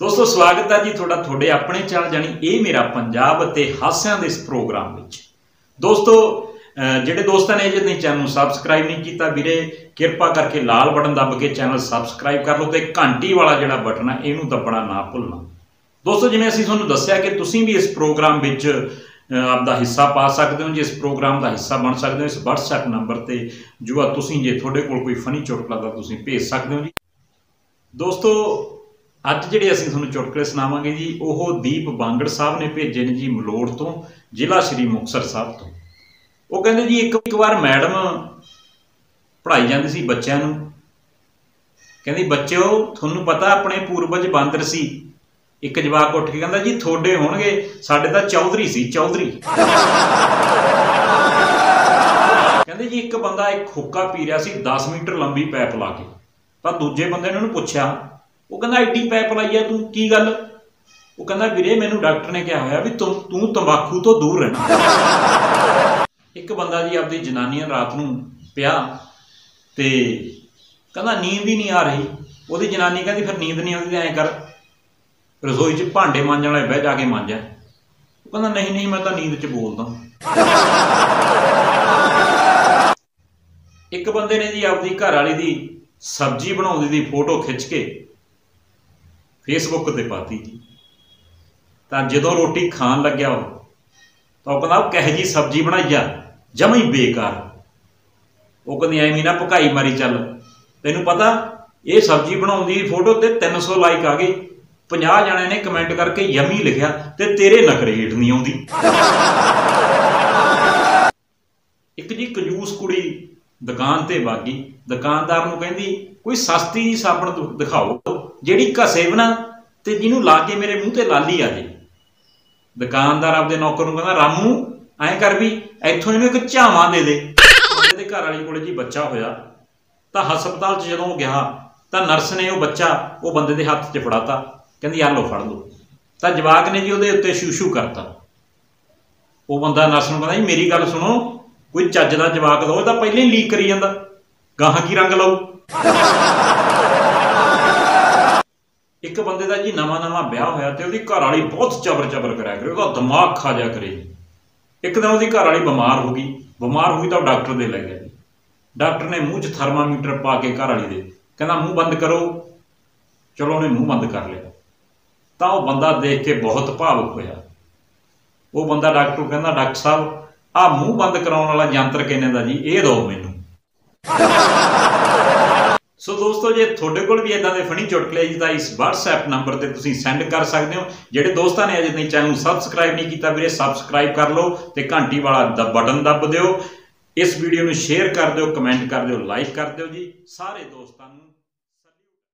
ਦੋਸਤੋ ਸਵਾਗਤ ਹੈ ਜੀ ਤੁਹਾਡਾ ਤੁਹਾਡੇ ਆਪਣੇ ਚੈਨਲ ਜਾਨੀ ਇਹ ਮੇਰਾ ਪੰਜਾਬ ਅਤੇ ਹਾਸਿਆਂ ਦੇ ਇਸ ਪ੍ਰੋਗਰਾਮ ਵਿੱਚ। ਦੋਸਤੋ ਜਿਹੜੇ ਦੋਸਤਾਂ ਨੇ ਅਜੇ ਨਹੀਂ ਚੈਨਲ ਨੂੰ ਸਬਸਕ੍ਰਾਈਬ ਨਹੀਂ ਕੀਤਾ ਵੀਰੇ ਕਿਰਪਾ ਕਰਕੇ ਲਾਲ ਬਟਨ ਦੱਬ ਕੇ ਚੈਨਲ ਸਬਸਕ੍ਰਾਈਬ ਕਰ ਲਓ ਤੇ ਘੰਟੀ ਵਾਲਾ ਜਿਹੜਾ ਬਟਨ ਹੈ ਇਹਨੂੰ ਦੱਬਣਾ ਨਾ ਭੁੱਲਣਾ। ਦੋਸਤੋ ਜਿਵੇਂ ਅਸੀਂ ਤੁਹਾਨੂੰ ਦੱਸਿਆ ਕਿ ਤੁਸੀਂ ਵੀ ਇਸ ਪ੍ਰੋਗਰਾਮ ਵਿੱਚ ਅਹ, ਆਪਦਾ ਹਿੱਸਾ ਪਾ ਸਕਦੇ ਹੋ ਜੇ ਇਸ ਪ੍ਰੋਗਰਾਮ ਦਾ ਹਿੱਸਾ ਬਣ ਸਕਦੇ ਹੋ ਇਸ WhatsApp ਨੰਬਰ ਤੇ ਜੋ ਆ ਤੁਸੀਂ ਜੇ ਤੁਹਾਡੇ ਕੋਲ ਕੋਈ ਫਨੀ ਚੁਟਕਲਾ ਦਾ ਤੁਸੀਂ ਭੇਜ ਸਕਦੇ ਹੋ ਜੀ। ਦੋਸਤੋ ਅੱਜ ਜਿਹੜੇ ਅਸੀਂ ਤੁਹਾਨੂੰ ਚੁਟਕਲੇ ਸੁਣਾਵਾਂਗੇ ਜੀ, ਉਹ ਦੀਪ ਬਾਂਗੜ ਸਾਹਿਬ ਨੇ ਭੇਜੇ ਨੇ ਜੀ ਮਲੋੜ ਤੋਂ, ਜ਼ਿਲ੍ਹਾ ਸ਼੍ਰੀ ਮੁਕਤਸਰ ਸਾਹਿਬ ਤੋਂ। ਉਹ ਕਹਿੰਦੇ ਜੀ, ਇੱਕ ਇੱਕ ਵਾਰ ਮੈਡਮ ਪੜ੍ਹਾਈ ਜਾਂਦੀ ਸੀ ਬੱਚਿਆਂ ਨੂੰ। ਕਹਿੰਦੀ, ਬੱਚਿਓ, ਤੁਹਾਨੂੰ ਪਤਾ ਆਪਣੇ ਪੂਰਵਜ ਬਾਂਦਰ ਸੀ। ਇੱਕ ਜਵਾਕ ਉੱਠ ਕੇ ਕਹਿੰਦਾ, ਜੀ, ਤੁਹਾਡੇ ਹੋਣਗੇ, ਸਾਡੇ ਤਾਂ ਚੌਧਰੀ ਸੀ, ਚੌਧਰੀ। ਕਹਿੰਦੇ ਜੀ, ਇੱਕ ਬੰਦਾ ਇੱਕ ਹੁੱਕਾ ਪੀ ਰਿਹਾ ਸੀ 10 ਮੀਟਰ ਲੰਬੀ ਪਾਈਪ ਲਾ ਕੇ। ਤਾਂ ਦੂਜੇ ਬੰਦੇ ਨੇ ਉਹਨੂੰ ਪੁੱਛਿਆ ਉਹ ਕਹਿੰਦਾ, ਐਡੀ ਪੈਪ ਲਾਈ ਆ ਤੂੰ, ਕੀ ਗੱਲ? ਉਹ ਕਹਿੰਦਾ, ਵੀਰੇ, ਮੈਨੂੰ ਡਾਕਟਰ ਨੇ ਕਿਹਾ ਹੋਇਆ ਵੀ ਤੂੰ ਤੂੰ ਤੰਬਾਕੂ ਤੋਂ ਦੂਰ ਰਹਿਣਾ ਇੱਕ ਬੰਦਾ ਜੀ ਆਪਦੀ ਜਨਾਨੀ ਨਾਲ ਰਾਤ ਨੂੰ ਪਿਆ ਤੇ ਕਹਿੰਦਾ, ਨੀਂਦ ਹੀ ਨਹੀਂ ਆ ਰਹੀ। ਉਹਦੀ ਜਨਾਨੀ ਕਹਿੰਦੀ, ਫਿਰ ਨੀਂਦ ਨਹੀਂ ਆਉਂਦੀ, ਐਂ ਕਰ। ਰਸੋਈ 'ਚ ਭਾਂਡੇ ਮਾਂਜਣ ਵਾਲੇ ਬਹਿ ਜਾ ਕੇ ਮਾਂਜਿਆ। ਉਹ ਕਹਿੰਦਾ, ਨਹੀਂ ਨਹੀਂ, ਮੈਂ ਤਾਂ ਨੀਂਦ 'ਚ ਬੋਲਦਾ ਇੱਕ ਬੰਦੇ ਨੇ ਜੀ ਆਪਦੀ ਘਰ ਵਾਲੀ ਦੀ ਸਬਜ਼ੀ ਬਣਾਉਂਦੀ ਦੀ ਫੋਟੋ ਖਿੱਚ ਕੇ ਫੇਸਬੁੱਕ ਤੇ ਪਾਤੀ। ਜੀ ਤਾਂ ਜਦੋਂ ਰੋਟੀ ਖਾਣ ਲੱਗਿਆ ਉਹ, ਤਾਂ ਉਹ ਕਹਿੰਦਾ, ਉਹ ਕਹੇ ਜੀ ਸਬਜ਼ੀ ਬਣਾਈ ਆ? ਜਮਾ ਹੀ ਬੇਕਾਰ। ਉਹ ਕਹਿੰਦੀ, ਐਵੇਂ ਨਾ ਭਕਾਈ ਮਾਰੀ ਚੱਲ। ਤੈਨੂੰ ਪਤਾ, ਇਹ ਸਬਜ਼ੀ ਬਣਾਉਂਦੀ ਫੋਟੋ ਤੇ 300 ਲਾਈਕ ਆ ਗਏ। 50 ਜਣਿਆਂ ਨੇ ਕਮੈਂਟ ਕਰਕੇ ਯਮੀ ਲਿਖਿਆ ਤੇ ਤੇਰੇ ਨਖਰੇ ਹੇਠ ਨਹੀਂ ਆਉਂਦੀ ਇੱਕ ਜੀ ਕੰਜੂਸ ਕੁੜੀ ਦੁਕਾਨ ਤੇ ਵਾਗੀ ਦੁਕਾਨਦਾਰ ਨੂੰ ਕਹਿੰਦੀ, ਕੋਈ ਸਸਤੀ ਜੀ ਸਾਬਣ ਦਿਖਾਓ, ਜਿਹੜੀ ਘਸੇ ਬਣਾ ਤੇ ਜਿਹਨੂੰ ਲਾ ਕੇ ਮੇਰੇ ਮੂੰਹ ਤੇ ਲਾਲੀ ਆ ਜੇ। ਦੁਕਾਨਦਾਰ ਆਪਦੇ ਨੌਕਰ ਨੂੰ ਕਹਿੰਦਾ, ਰਾਮੂ, ਐਂ ਕਰ ਵੀ, ਇੱਥੋਂ ਇਹਨੂੰ ਇੱਕ ਝਾਵਾਂ ਦੇ ਦੇ। ਉਹਦੇ ਘਰ ਵਾਲੀ ਕੋਲੇ ਜੀ ਬੱਚਾ ਹੋਇਆ, ਤਾਂ ਹਸਪਤਾਲ 'ਚ ਜਦੋਂ ਉਹ ਗਿਆ, ਤਾਂ ਨਰਸ ਨੇ ਉਹ ਬੱਚਾ ਉਹ ਬੰਦੇ ਦੇ ਹੱਥ 'ਚ ਫੜਾਤਾ। ਕਹਿੰਦੀ ਆ ਲਓ, ਫੜ ਲਓ। ਤਾਂ ਜਵਾਕ ਨੇ ਜੀ ਉਹਦੇ ਉੱਤੇ ਸ਼ੂਸ਼ੂ ਕਰਤਾ। ਉਹ ਬੰਦਾ ਨਰਸ ਨੂੰ ਕਹਿੰਦਾ, ਜੀ, ਮੇਰੀ ਗੱਲ ਸੁਣੋ ਕੋਈ ਚੱਜ ਦਾ ਜਵਾਕ ਦੋ ਇਹ ਤਾਂ ਪਹਿਲਾਂ ਹੀ ਲੀਕ ਕਰੀ ਜਾਂਦਾ। ਗਾਹਾਂ ਕੀ ਰੰਗ ਲਾਊ? ਇੱਕ ਬੰਦੇ ਦਾ ਜੀ ਨਵਾਂ ਨਵਾਂ ਵਿਆਹ ਹੋਇਆ ਤੇ ਉਹਦੀ ਘਰ ਵਾਲੀ ਬਹੁਤ ਚਬਰ ਚਬਰ ਕਰਿਆ ਕਰੇ, ਉਹਦਾ ਦਿਮਾਗ ਖਾ ਜਾ ਕਰੇ। ਇੱਕ ਦਿਨ ਉਹਦੀ ਘਰ ਵਾਲੀ ਬਿਮਾਰ ਹੋ ਗਈ। ਬਿਮਾਰ ਹੋ ਗਈ ਤਾਂ ਉਹ ਡਾਕਟਰ ਦੇ ਲੈ ਗਿਆ ਜੀ ਡਾਕਟਰ ਨੇ ਮੂੰਹ 'ਚ ਥਰਮਾਮੀਟਰ ਪਾ ਕੇ ਘਰ ਵਾਲੀ ਦੇ। ਕਹਿੰਦਾ, ਮੂੰਹ ਬੰਦ ਕਰੋ। ਚਲੋ ਉਹਨੇ ਮੂੰਹ ਬੰਦ ਕਰ ਲਿਆ। ਤਾਂ ਉਹ ਬੰਦਾ ਦੇਖ ਕੇ ਬਹੁਤ ਭਾਵੁਕ ਹੋਇਆ। ਉਹ ਬੰਦਾ ਡਾਕਟਰ ਨੂੰ ਕਹਿੰਦਾ, ਡਾਕਟਰ ਸਾਹਿਬ ਆਹ ਮੂੰਹ ਬੰਦ ਕਰਾਉਣ ਵਾਲਾ ਯੰਤਰ ਕਿੰਨੇ ਦਾ ਜੀ? ਇਹ ਦਿਓ ਮੈਨੂੰ। ਸੋ ਦੋਸਤੋ, ਜੇ ਤੁਹਾਡੇ ਕੋਲ ਵੀ ਇਦਾਂ ਦੇ ਫਨੀ ਚੁਟਕਲੇ ਜੀ, ਤਾਂ ਇਸ WhatsApp ਨੰਬਰ ਤੇ ਤੁਸੀਂ ਸੈਂਡ ਕਰ ਸਕਦੇ ਹੋ। ਜਿਹੜੇ ਦੋਸਤਾਂ ਨੇ ਅਜੇ ਤਾਈਂ ਚੈਨਲ ਨੂੰ ਸਬਸਕ੍ਰਾਈਬ ਨਹੀਂ ਕੀਤਾ ਵੀਰੇ ਸਬਸਕ੍ਰਾਈਬ ਕਰ ਲਓ ਤੇ ਘੰਟੀ ਵਾਲਾ ਬਟਨ ਦੱਬ ਦਿਓ। ਇਸ ਵੀਡੀਓ ਨੂੰ ਸ਼ੇਅਰ ਕਰ ਦਿਓ ਕਮੈਂਟ ਕਰ ਦਿਓ ਲਾਈਕ ਕਰ ਦਿਓ ਜੀ। ਸਾਰੇ ਦੋਸਤਾਂ ਨੂੰ